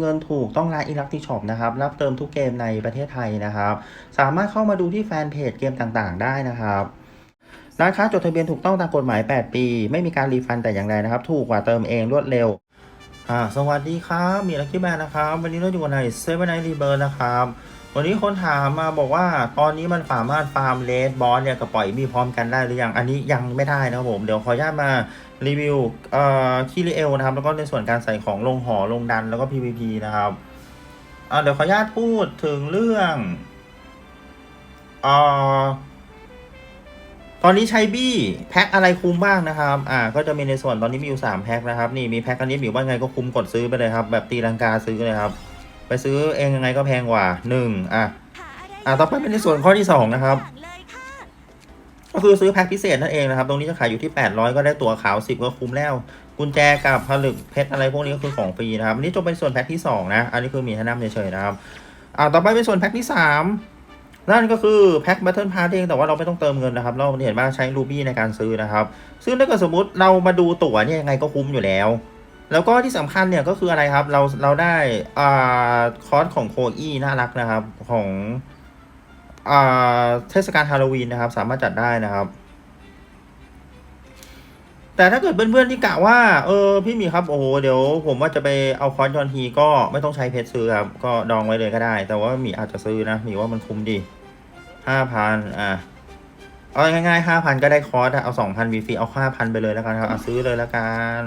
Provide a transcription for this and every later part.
เงินถูกต้องร้านอิลักติช็อปนะครับ รับเติมทุกเกมในประเทศไทยนะครับ สามารถเข้ามาดูที่แฟนเพจเกมต่างๆ ได้นะครับร้านค้าจดทะเบียนถูกต้องตามกฎหมาย 8 ปี ไม่มีการรีฟันแต่อย่างใดนะครับ ถูกกว่าเติมเองรวดเร็วอ่าสวัสดีครับ มีลักกี้แมนนะครับ วันนี้เราอยู่ในเซเว่นไนท์รีเบิร์นะครับ วันนี้คนถามมาบอกว่าตอนนี้มันสามารถฟาร์มเลสบอสเนี่ยกับปล่อยมีพร้อมกันได้หรือยังอันนี้ยังไม่ได้นะครับผม เดี๋ยวขออนุญาตมารีวิวเอ่อคิริเอลนะครับ แล้วก็ในส่วนการใส่ของลงหอลงดันแล้วก็ PVP นะครับอ่าเดี๋ยวขออนุญาตพูดถึงเรื่องเอ่อตอนนี้ใช้บี้แพ็คอะไรคุ้มบ้างนะครับ อ่า ก็จะมีในส่วนตอนนี้มีอยู่สามแพ็คนะครับ นี่มีแพ็คอันนี้มีว่าไงก็คุ้มกดซื้อไปเลยครับ แบบตีลังกาซื้อเลยครับ ไปซื้อเองยังไงก็แพงกว่าหนึ่งอะอ่าต่อไปเป็นในส่วนข้อที่สองนะครับ ก็คือซื้อแพ็คพิเศษนั่นเองนะครับ ตรงนี้จะขายอยู่ที่ 800 ก็ได้ตั๋วขาว 10 ก็คุ้มแล้ว กุญแจกับผลึกเพชรอะไรพวกนี้ก็คือของฟรีนะครับอันนี้จบเป็นส่วนแพ็คที่2นะอันนี้คือมีแนะนำเฉยๆนะครับอ่าต่อไปเป็นส่วนแพ็คที่ 3 นั่นก็คือแพ็ค Battle Pass เองแต่ว่าเราไม่ต้องเติมเงินนะครับ เราเห็นว่าใช้รูบี้ในการซื้อนะครับ ซึ่งถ้าเกิดสมมติเรามาดูตั๋วเนี่ยยังไงก็คุ้มอยู่แล้ว แล้วก็ที่สำคัญเนี่ยก็คืออะไรครับ เราเราได้อ่าคอร์สของโคอี้น่ารักนะครับของอ่าเทศกาลฮาโลวีนนะครับ สามารถจัดได้นะครับ แต่ถ้าเกิดเพื่อนๆที่กะว่า เออพี่หมีครับโอ้โหเดี๋ยวผมว่าจะไปเอาคอร์สยอนทีก็ไม่ต้องใช้เพชรซื้อครับ ก็ดองไว้เลยก็ได้ แต่ว่าหมีอาจจะซื้อนะหมีว่ามันคุ้มดีห้าพันอะเอาง่ายๆห้าพันก็ได้คอร์สเอาสองพันวีฟีเอาห้าพันไปเลยแล้วกันครับเอาซื้อเลยแล้วกัน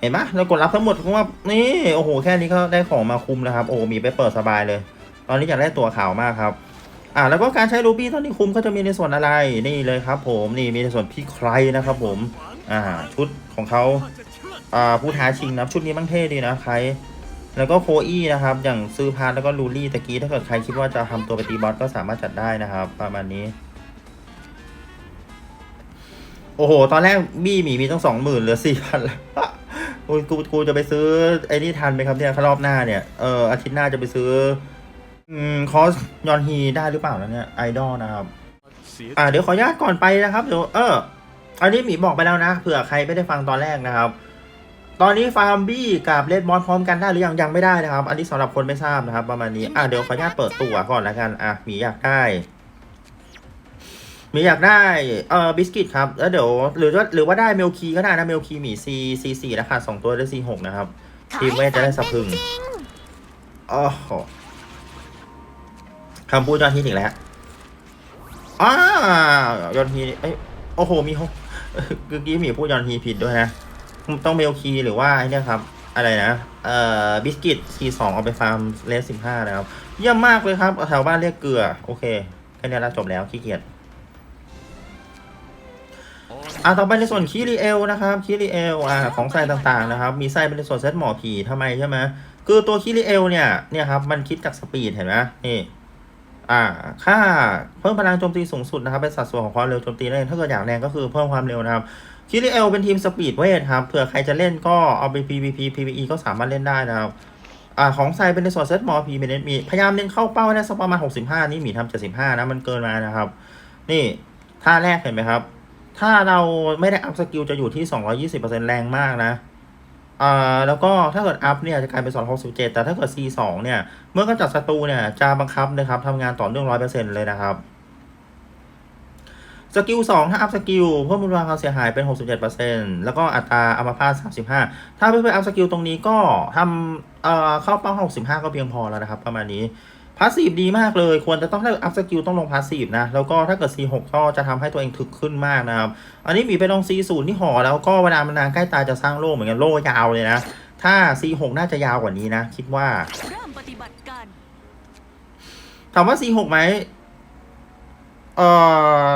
เห็นไหมเรากดรับทั้งหมดก็ว่านี่โอ้โหแค่นี้ก็ได้ของมาคุ้มแล้วครับโอ้โหมีไปเปิดสบายเลย ตอนนี้อยากได้ตัวขาวมากครับอ่าแล้วก็การใช้รูบี้ตอนนี้คุ้มก็จะมีในส่วนอะไรนี่เลยครับ ผมนี่มีในส่วนพี่ใครนะครับ ผมอ่าชุดของเขาอ่าผู้ท้าชิงนะชุดนี้มั่งเท่ดีนะใคร แล้วก็โคอี้นะครับ อย่างซื้อพาร์แล้วก็ลูลี่ตะกี้ถ้าเกิดใครคิดว่าจะทำตัวไปตีบอสก็สามารถจัดได้นะครับ ประมาณนี้โอ้โห ตอนแรกบี้หมีมีตั้งสองหมื่นเหลือสี่พันแล้ว กูกูกูจะไปซื้อไอ้นี่ทันไหมครับเนี่ยรอบหน้าเนี่ยเอออาทิตย์หน้าจะไปซื้ออืมคอสยอนฮีได้หรือเปล่านะเนี่ยไอดอลนะครับอ่าเดี๋ยวขออนุญาตก่อนไปนะครับเดี๋ยวเอออันนี้หมีบอกไปแล้วนะเผื่อใครไม่ได้ฟังตอนแรกนะครับ ตอนนี้ฟาร์มบี้กับเลดบอลพร้อมกันได้หรือยังยังไม่ได้นะครับ อันนี้สำหรับคนไม่ทราบนะครับ ประมาณนี้อะเดี๋ยวขออนุญาตเปิดตัวก่อนแล้วกันอะหมีอยากได้ มีอยากได้เอ่อบิสกิตครับแล้วเดี๋ยวหรือว่าหรือว่าได้เมลคีก็ได้นะเมลคีหมีซีซีสี่ราคาสองตัวได้ซีหกนะครับ ทีมเวทจะได้สะพรึงอ๋อโหคำพูดยอดฮิตอีกแล้วอ้ายอนฮีเอ้ยโอ้โหมีเขาเมื่อกี้หมีพูดยอนฮีผิดด้วยนะ ต้องเมลคีหรือว่าไอ้เนี่ยครับอะไรนะเอ่อบิสกิตทีสองเอาไปฟาร์มเลสสิบห้านะครับ เยี่ยมมากเลยครับแถวบ้านเรียกเกลือ โอเคแค่นี้ละจบแล้วขี้เกียจ อะต่อไปในส่วนคีรีเอลนะครับคีรีเอลอ่าของไส้ต่างๆนะครับ มีไส้เป็นในส่วนเซตหมอผีทำไมใช่ไหมคือตัวคีรีเอลเนี่ยเนี่ยครับมันคิดจากสปีดเห็นไหมนี่อ่าค่าเพิ่มพลังโจมตีสูงสุดนะครับเป็นสัดส่วนของความเร็วโจมตีนั่นเองถ้าเกิดอยากแรงก็คือเพิ่มความเร็วนะครับคีรีเอลเป็นทีมสปีดเวทครับเผื่อใครจะเล่นก็เอาไป PVP PVE ก็สามารถเล่นได้นะครับอ่าของไซเป็นในส่วนเซตหมอผีเมเนมีพยายามเน้นเข้าเป้าให้ได้สักประมาณ 65 นี่หมีทำ75 นะ มันเกินมานะครับ นี่ท่าแรกเห็นไหมครับ ถ้าเราไม่ได้อัพสกิลจะอยู่ที่ 220%แรงมากนะอ่าแล้วก็ถ้าเกิดอัพเนี่ยจะกลายเป็น 267 แต่ถ้าเกิด C2 เนี่ย เมื่อกำจัดศัตรูเนี่ยจะบังคับนะครับทำงานต่อเนื่อง 100%เลยนะครับสกิล2ถ้าอัพสกิลเพิ่มมูลค่าความเสียหายเป็น 67%แล้วก็อัตราอัมพาต35 ถ้าเพื่อนๆอัพสกิลตรงนี้ก็ทำเอ่อเข้าเป้า65 ก็เพียงพอแล้วนะครับ ประมาณนี้ พาสซีฟดีมากเลย ควรจะต้องถ้าอัพสกิลต้องลงพาสซีฟนะ แล้วก็ถ้าเกิด C6 ก็จะทำให้ตัวเองถึกขึ้นมากนะครับ อันนี้มีไปลง C0 ที่หอแล้วก็เวลามันนานใกล้ตาจะสร้างโล่เหมือนกันโล่ยาวเลยนะ ถ้า C6 น่าจะยาวกว่านี้นะ คิดว่าถามว่า C6 ไหมเอ่อ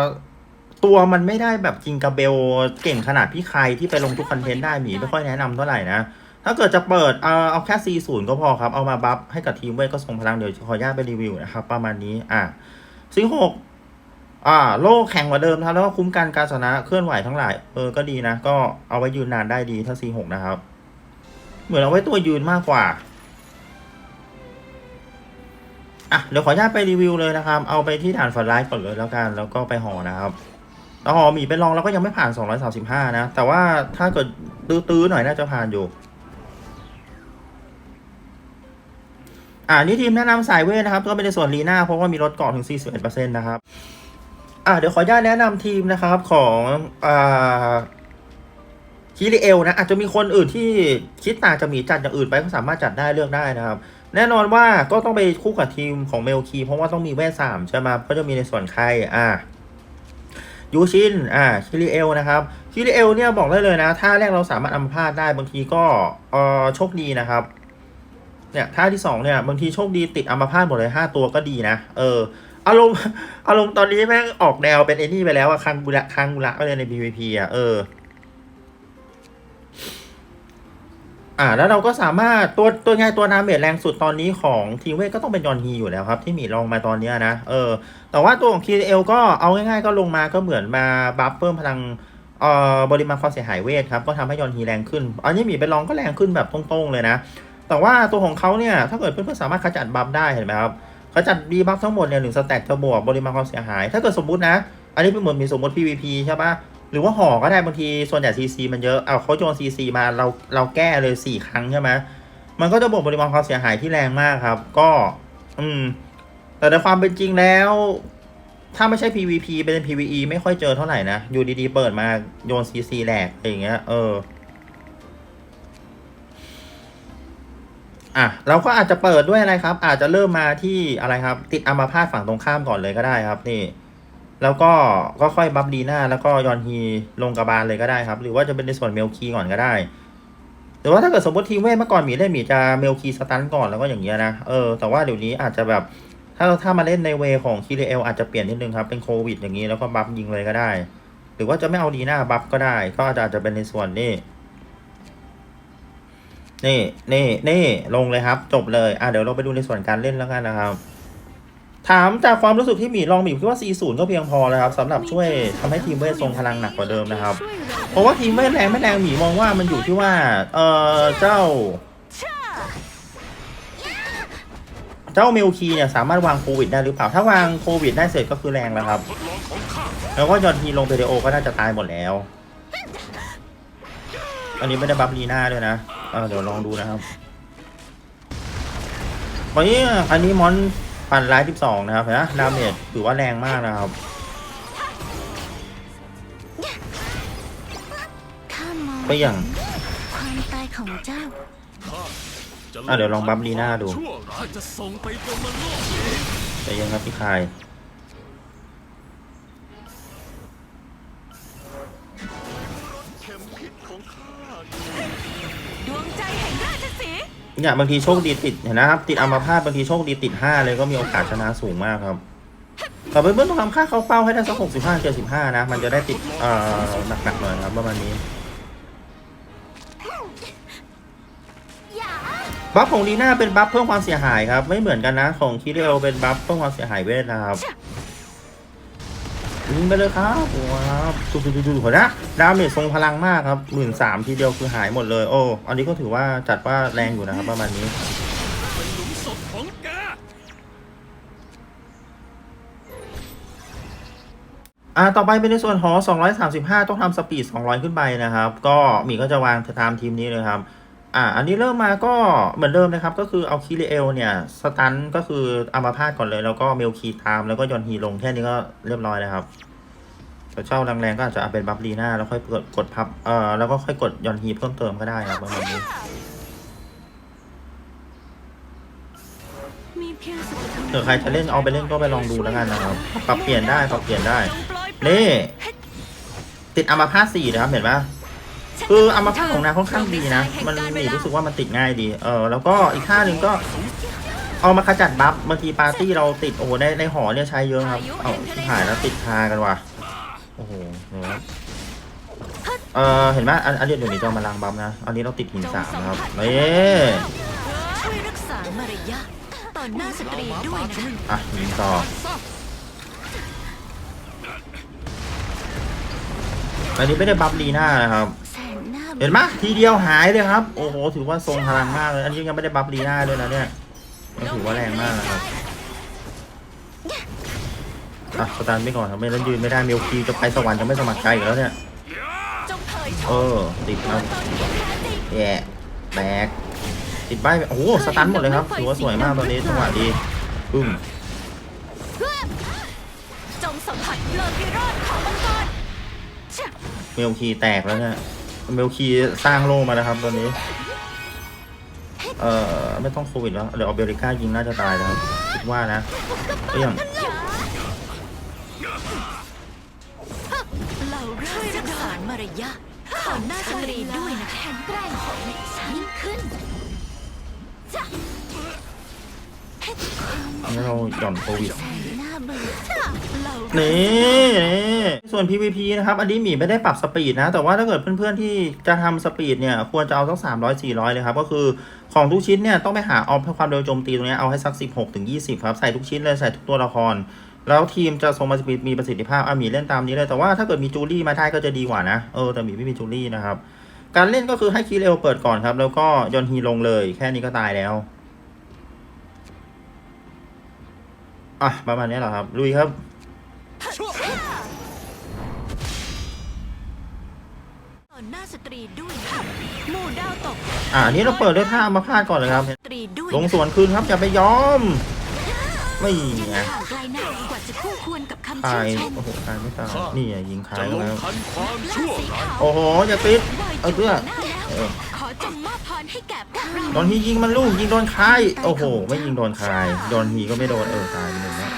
ตัวมันไม่ได้แบบกิงกาเบลเก่งขนาดพี่ใครที่ไปลงทุกคอนเทนต์ได้หมีไม่ค่อยแนะนำเท่าไหร่นะ ถ้าเกิดจะเปิดเอาเอาแค่ C0 ก็พอครับ เอามาบัฟให้กับทีมเวทก็ส่งพลังเดี๋ยวขออนุญาตไปรีวิวนะครับ ประมาณนี้อะ C6 อ่า โล่แข็งกว่าเดิมนะครับแล้วก็คุ้มกันการชนะเคลื่อนไหวทั้งหลาย เออ ก็ดีนะ ก็เอาไว้ยืนนานได้ดีถ้า C6 นะครับ เหมือนเอาไว้ตัวยืนมากกว่าอะเดี๋ยวขออนุญาตไปรีวิวเลยนะครับ เอาไปที่ฐานฝันร้ายก่อนเลยแล้วกัน แล้วก็ไปหอนะครับแล้วหอหมีไปลองแล้วก็ยังไม่ผ่าน 235 นะ แต่ว่าถ้าเกิดตื้อๆหน่อยน่าจะผ่านอยู่ อ่านี่ทีมแนะนำสายเวทนะครับ ก็เป็นในส่วนลีน่าเพราะว่ามีลดเกาะถึง 41%นะครับ อ่าเดี๋ยวขออนุญาตแนะนำทีมนะครับของอ่าคิริเอลนะอาจจะมีคนอื่นที่คิดต่างจะมีจัดอย่างอื่นไปก็สามารถจัดได้เลือกได้นะครับ แน่นอนว่าก็ต้องไปคู่กับทีมของเมลคีเพราะว่าต้องมีเวทสามใช่ไหมก็จะมีในส่วนใครอ่ายูชินอ่าคิริเอลนะครับคิริเอลเนี่ยบอกได้เลยนะท่าแรกเราสามารถอัมพาตได้บางทีก็เออโชคดีนะครับ เนี่ยท่าที่สองเนี่ยบางทีโชคดีติดอัมพาตหมดเลยห้าตัวก็ดีนะเอออารมณ์อารมณ์ตอนนี้แม่งออกแนวเป็นไอ้นี่ไปแล้วอะคังบุระคังบุระไปเลยใน PVP อะเอออ่าแล้วเราก็สามารถตัวตัวไงตัวนาเมจแรงสุดตอนนี้ของทีเวทก็ต้องเป็นยอนฮีอยู่แล้วครับ ที่มีลองมาตอนเนี้ยนะเออแต่ว่าตัวของ KL ก็เอาง่ายๆก็ลงมาก็เหมือนมาบัฟเพิ่มพลังเอ่อบริมาณความเสียหายเวทครับก็ทำให้ยอนฮีแรงขึ้น อันนี้มีไปลองก็แรงขึ้นแบบตรงๆเลยนะ แต่ว่าตัวของเขาเนี่ย ถ้าเกิดเพื่อนๆสามารถขจัดบัฟได้เห็นไหมครับขจัดดีบัฟทั้งหมดเนี่ยหนึ่งสแต็กจะบวกบริมาณความเสียหาย ถ้าเกิดสมมตินะ อันนี้เป็นเหมือนมีสมมติ PVP ใช่ปะหรือว่าห่อก็ได้บางทีส่วนใหญ่ CC มันเยอะเอาเขาโยน CC มาเราเราแก้เลย 4 ครั้งใช่ไหมมันก็จะบวกบริมาณความเสียหายที่แรงมากครับ ก็ อืม แต่ในความเป็นจริงแล้ว ถ้าไม่ใช่ PVP เป็น PVE ไม่ค่อยเจอเท่าไหร่นะอยู่ดีๆเปิดมาโยน CC แหลกอะไรอย่างเงี้ยเออ อะเราก็อาจจะเปิดด้วยอะไรครับ อาจจะเริ่มมาที่อะไรครับ ติดอัมาพาตฝั่งตรงข้ามก่อนเลยก็ได้ครับนี่ แล้วก็ก็ค่อยบัฟดีหน้าแล้วก็ยอนฮีลงกระบาลเลยก็ได้ครับ หรือว่าจะเป็นในส่วนเมลคีก่อนก็ได้หรือว่าถ้าเกิดสมมติทีมเวทเมื่อก่อนหมีเล่นหมีจะเมลคีสตันก่อนแล้วก็อย่างเงี้ยนะเออแต่ว่าเดี๋ยวนี้อาจจะแบบ ถ้าถ้ามาเล่นในเวของคีเรเอลอาจจะเปลี่ยนนิดนึงครับเป็นโควิดอย่างนี้แล้วก็บัฟยิงเลยก็ได้ หรือว่าจะไม่เอาดีหน้าบัฟก็ได้ ก็อาจจะอาจจะเป็นในส่วนนี้ นี่นี่นี่ลงเลยครับ จบเลยอะเดี๋ยวเราไปดูในส่วนการเล่นแล้วกันนะครับ ถามจากความรู้สึกที่หมีลองหมีคิดว่า 40 ก็เพียงพอแล้วครับสำหรับช่วยทำให้ทีมเวททรงพลังหนักกว่าเดิมนะครับ เพราะว่าทีมเวทแรงไม่แรงหมีมองว่ามันอยู่ที่ว่า เออเจ้า เจ้าเมลคีเนี่ยสามารถวางโควิดได้หรือเปล่า ถ้าวางโควิดได้เสร็จก็คือแรงแล้วครับ แล้วก็ยอนทีลงเปเดโอก็น่าจะตายหมดแล้ว อันนี้ไม่ได้บัฟลีน่าด้วยนะ ออเดี๋ยวลองดูนะครับวันนี้อันนี้มอนปั่นไลท์12นะครับนะดาเมจถือว่าแรงมากนะครับ ข้ามองก็อย่างความตายของเจ้า อะเดี๋ยวลองบัฟลีน่าดู ชั่วร้ายจะส่งไปบนมโลกใจเย็นครับพี่คาย เนี่ยบางทีโชคดีติดเห็นนะครับ ติดอัมพาตบางทีโชคดีติด5เลยก็มีโอกาสชนะสูงมากครับแต่เพื่อนๆต้องทำค่าเขาเป้าให้ได้สัก65 75นะ มันจะได้ติดเอ่อหนักๆหน่อยครับประมาณนี้บัฟของลีน่าเป็นบัฟเพิ่มความเสียหายครับ ไม่เหมือนกันนะของคิเรโอเป็นบัฟเพิ่มความเสียหายเวทนะครับยิงไปเลยครับว้าว ดูดูดูหัวนะดาเมจทรงพลังมากครับหมื่นสามทีเดียวคือหายหมดเลย โอ้ อันนี้ก็ถือว่าจัดว่าแรงอยู่นะครับประมาณนี้อ่าต่อไปเป็นในส่วนหอ235 ต้องทำสปีด 200 ขึ้นไปนะครับ ก็มีก็จะวางตามทีมนี้เลยครับอ่าอันนี้เริ่มมาก็เหมือนเดิมนะครับ ก็คือเอาคิริเอลเนี่ย สตันก็คืออามาพาดก่อนเลย แล้วก็เมลคีตาม แล้วก็ยอนฮีลงแค่นี้ก็เรียบร้อยแล้วครับ แต่เจ้าแรงๆก็อาจจะเอาเป็นบัฟลีน่าแล้วค่อยกดกดพับเอ่อแล้วก็ค่อยกดยอนฮีเพิ่มเติมก็ได้ครับประมาณนี้เผื่อใครจะเล่นเอาไปเล่นก็ไปลองดูแล้วกันนะครับปรับเปลี่ยนได้ปรับเปลี่ยนได้นี่ติดอามาพาตสี่นะครับเห็นไหมคืออามาพาตของนางค่อนข้างดีนะ มันหนีรู้สึกว่ามันติดง่ายดี เออแล้วก็อีกท่าหนึ่งก็เอามาขจัดบัฟบางทีปาร์ตี้เราติดโอ้ในในหอเนี่ยใช้เยอะครับ เอาหายแล้วติดคากันว่ะ โอ้โหเห็นไหมเออเห็นไหมอันอันเดียวเดี๋ยวนี้จะเอามาล้างบัฟนะ อันนี้เราติดหินสามนะครับเอ๊ะช่วยรักษามารยาทต่อหน้าสตรีด้วยนะอะหินต่ออันนี้ไม่ได้บัฟลีน่านะครับ แสนหน้าเห็นไหมทีเดียวหายเลยครับ โอ้โห ถือว่าทรงพลังมากเลย อันนี้ยังไม่ได้บัฟลีน่าด้วยนะเนี่ยยังถือว่าแรงมากนะครับ อะสตาร์ทไม่ก่อนครับไม่แล้วยืนไม่ได้เมลคีจะไปสวรรค์จะไม่สมัครใจอยู่แล้วเนี่ยจงเผยเออ ติดครับตอนที่แท้จริงแย่แบกติดใบโอ้โหสตันหมดเลยครับถือว่าสวยมากตอนนี้จังหวะดีปึ้มจงสัมผัสเพลิงพิโรธของมังกรชะเมลคีแตกแล้วเนี่ยเมลคีสร้างโล่มาแล้วครับตอนนี้ เอ่อ ไม่ต้องโควิดแล้ว เดี๋ยวเอาเบริก้ายิงน่าจะตายแล้วครับคิดว่านะเปี้ยง กษามารยาทต่อหน้าสตรีด้วยนะคะแข็งแกร่งยิ่งขึ้นอันนี้เราหย่อนโควิดหน้าเบื่อเรานี่นี่ส่วน PVP นะครับ อันนี้หมีไม่ได้ปรับสปีดนะ แต่ว่าถ้าเกิดเพื่อนๆที่จะทำสปีดเนี่ย ควรจะเอาสัก 300 400 เลยครับ ก็คือของทุกชิ้นเนี่ย ต้องไปหาเอาความเร็วโจมตีตรงเนี้ยเอาให้สัก 16ถึง20 ครับ ใส่ทุกชิ้นเลย ใส่ทุกตัวละคร แล้วทีมจะทรงมามีประสิทธิภาพอะหมีเล่นตามนี้เลย แต่ว่าถ้าเกิดมีจูลี่มาได้ก็จะดีกว่านะ เออ แต่หมีไม่มีจูลี่นะครับ การเล่นก็คือให้คีเรลเปิดก่อนครับ แล้วก็ยอนฮีลงเลย แค่นี้ก็ตายแล้ว อะ ประมาณนี้แหละครับลุยครับต่อหน้าสตรีด้วยนะคะหมู่ดาวตก อ่าอันนี้เราเปิดด้วยท่าอัมาพาดก่อนเลยครับสตรีด้วยลงสวนคืนครับอย่าไปยอม ไม่ยังไงห่างไกลนักกว่าจะคู่ควรกับคำตาชื่ยนชมโอ้โหตายไม่ตายนี่อะยิงคาจะยลงแล้วทันความชั่วร้ายโอ้โหอย่าปิดเอาเพื่อหน้าแล้วเออขอจงมอบพรให้แก่พวกเราโดนฮียิงมันลูกยิงโดนคายโอ้โห ไม่ยิงโดนคายโดนฮีก็ไม่โดนเออตายไปหนึ่งแล้ว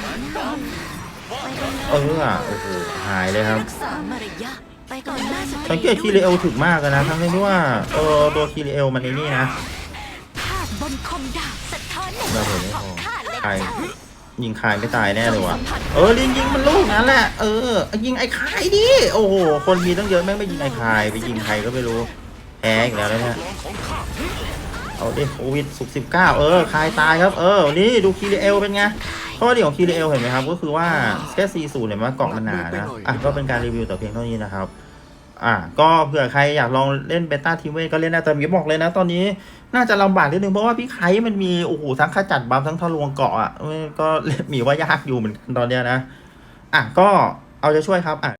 เอออะโอ้โหหายเลยครับ รักษามารยาทไปก่อนหน้าสตรีสังเกตคีรีเอลถึกมากเลยนะทั้งที่ว่าเออตัวคีรีเอลมันในนี่นะภาพบนคมดาบสะท้อนในเราคเห็นวามไม่ขพองอข้าเลยคา ยิงคายไม่ตายแน่เลยว่ะ เออลิงยิงมันลูกนั้นแหละ เออ ยิงไอ้คายดิ โอ้โห คนมีตั้งเยอะแม่งไม่ยิงไอ้คาย ไปยิงใครก็ไม่รู้ แพ้อีกแล้วนะเนี่ยลอาเอาดิโควิดสุกสิบเก้าเออ คายตายครับ เออ นี่ดูคีรีเอลเป็นไง ข้อดีของคีรีเอลเห็นไหมครับ ก็คือว่าแค่ซีศูนย์เนี่ยมันเกาะมันหนานะ อะ ก็เป็นการรีวิวแต่เพียงเท่านี้นะครับ อะก็เผื่อใครอยากลองเล่นเบต้าทีเวก็เล่นได้แต่มีบอกเลยนะ ตอนนี้น่าจะลำบากนิดนึงเพราะว่าพี่ไคมันมีโอ้โหทั้งขจัดบัฟทั้งทะลวงเกาะอะก็หมีว่ายากอยู่เหมือนกันตอนเนี้ยนะ อะก็เอาใจะช่วยครับอะ